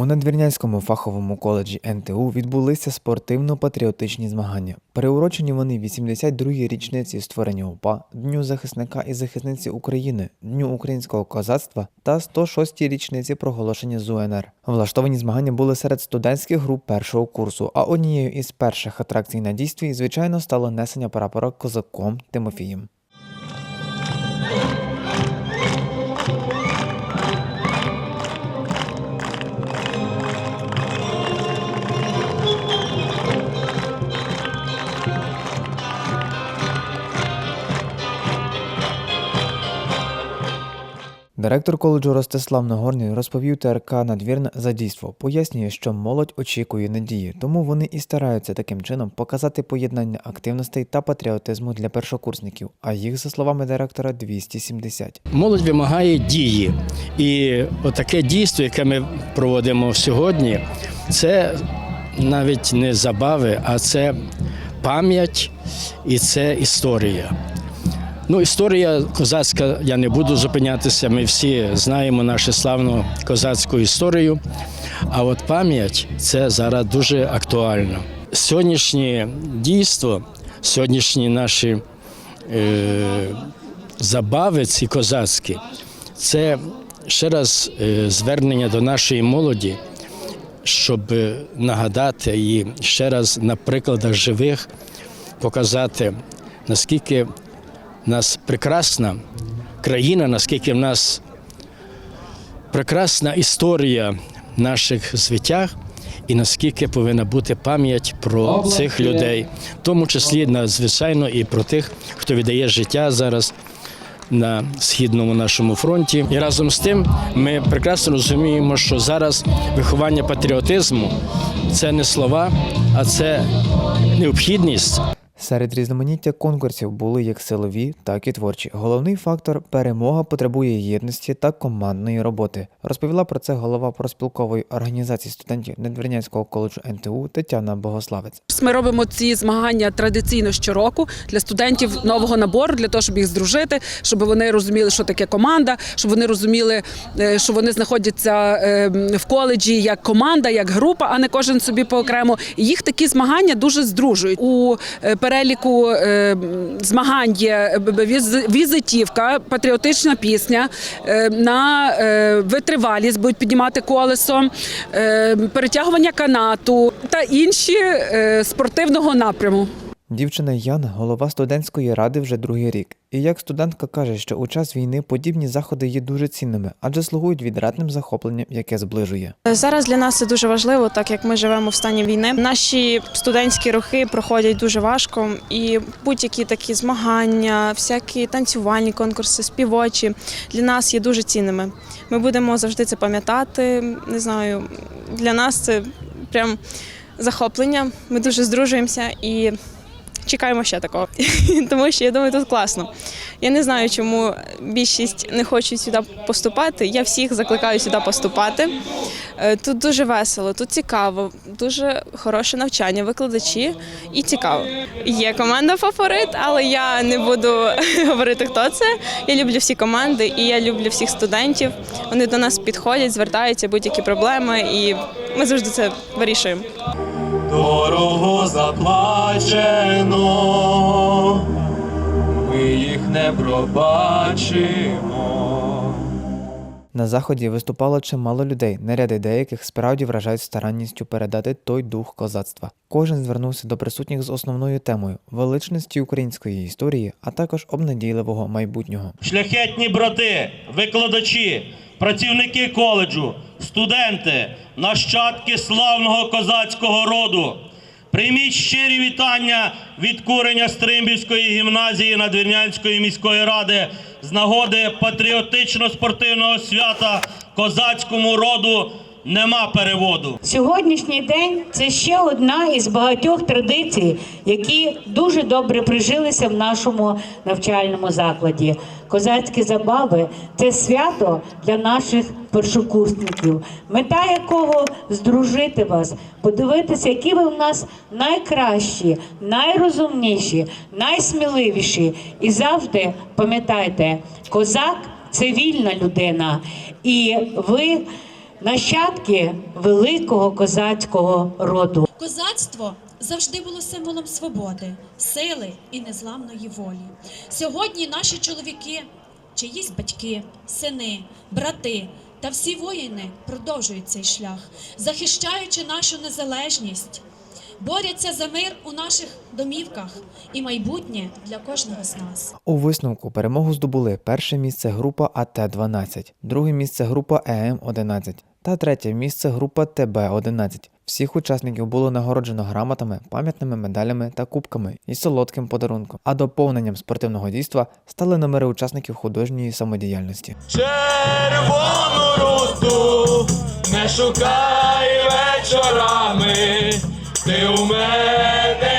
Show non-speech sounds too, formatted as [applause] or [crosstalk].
У Надвірнянському фаховому коледжі НТУ відбулися спортивно-патріотичні змагання. Приурочені вони 82-й річниці створення УПА, Дню захисника і захисниці України, Дню українського козацтва та 106-й річниці проголошення з УНР. Влаштовані змагання були серед студентських груп першого курсу, а однією із перших атракцій на дійстві, звичайно, стало несення прапора козаком Тимофієм. Директор коледжу Ростислав Нагорний розповів ТРК Надвірна за дійство. Пояснює, що молодь очікує надії, тому вони і стараються таким чином показати поєднання активностей та патріотизму для першокурсників. А їх, за словами директора, 270. Молодь вимагає дії. І отаке дійство, яке ми проводимо сьогодні, це навіть не забави, а це пам'ять і це історія. Ну, історія козацька, я не буду зупинятися. Ми всі знаємо нашу славну козацьку історію. А от пам'ять це зараз дуже актуально. Сьогоднішнє дійство, сьогоднішні наші е, забави ці козацькі, це ще раз е, звернення до нашої молоді, щоб нагадати і ще раз на прикладах живих показати, наскільки в нас прекрасна країна, наскільки в нас прекрасна історія наших звитяг. І наскільки повинна бути пам'ять про цих людей, в тому числі надзвичайно і про тих, хто віддає життя зараз на східному нашому фронті. І разом з тим ми прекрасно розуміємо, що зараз виховання патріотизму це не слова, а це необхідність. Серед різноманіття конкурсів були як силові, так і творчі. Головний фактор перемога потребує єдності та командної роботи. Розповіла про це голова проспілкової організації студентів Надвірнянського коледжу НТУ Тетяна Богославець. Ми робимо ці змагання традиційно щороку для студентів нового набору, для того, щоб їх здружити, щоб вони розуміли, що таке команда, щоб вони розуміли, е, що вони знаходяться е, в коледжі як команда, як група, а не кожен собі поокремо. І їх такі змагання дуже здружують. У е, переліку е, змагань є віз- візитівка, патріотична пісня е, на е, витривалість будуть піднімати колесо, е, перетягування канату та інші е, спортивного напряму. Дівчина Яна голова студентської ради вже другий рік. І як студентка каже, що у час війни подібні заходи є дуже цінними, адже слугують відрадним захопленням, яке зближує. Зараз для нас це дуже важливо, так як ми живемо в стані війни. Наші студентські роки проходять дуже важко, і будь-які такі змагання, всякі танцювальні конкурси, співочі для нас є дуже цінними. Ми будемо завжди це пам'ятати. Не знаю, для нас це прям захоплення. Ми дуже здружуємося і чекаємо ще такого. [laughs] Тому що я думаю, тут класно. Я не знаю, чому більшість не хочуть сюди поступати. Я всіх закликаю сюди поступати. Е, Тут дуже весело, тут цікаво, дуже хороше навчання, викладачі і цікаво. Є команда фаворит, але я не буду [laughs] говорити, хто це. Я люблю всі команди і я люблю всіх студентів. Вони до нас підходять, звертаються будь-які проблеми, і ми завжди це вирішуємо. Дорого заплачено, ми їх не пробачимо. На заході виступало чимало людей. Наряди деяких справді вражають старанністю передати той дух козацтва. Кожен звернувся до присутніх з основною темою величності української історії, а також обнадійливого майбутнього. Шляхетні брати, викладачі, працівники коледжу, студенти, нащадки славного козацького роду. Прийміть щирі вітання від курення Стримбівської гімназії Надвірнянської міської ради з нагоди патріотично-спортивного свята козацькому роду нема переводу. Сьогоднішній день це ще одна із багатьох традицій, які дуже добре прижилися в нашому навчальному закладі. Козацькі забави це свято для наших першокурсників, мета якого здружити вас, подивитися, які ви в нас найкращі, найрозумніші, найсміливіші. І завжди пам'ятайте, козак це вільна людина, і ви нащадки великого козацького роду. Козацтво завжди було символом свободи, сили і незламної волі. Сьогодні наші чоловіки, чиїсь батьки, сини, брати та всі воїни продовжують цей шлях, захищаючи нашу незалежність, борються за мир у наших домівках і майбутнє для кожного з нас. У висновку перемогу здобули перше місце група АТ-12, друге місце група ЕМ-11 та третє місце група ТБ-11. Всіх учасників було нагороджено грамотами, пам'ятними медалями та кубками і солодким подарунком. А доповненням спортивного дійства стали номери учасників художньої самодіяльності. Червону руту не шукай вечорами, ти у мене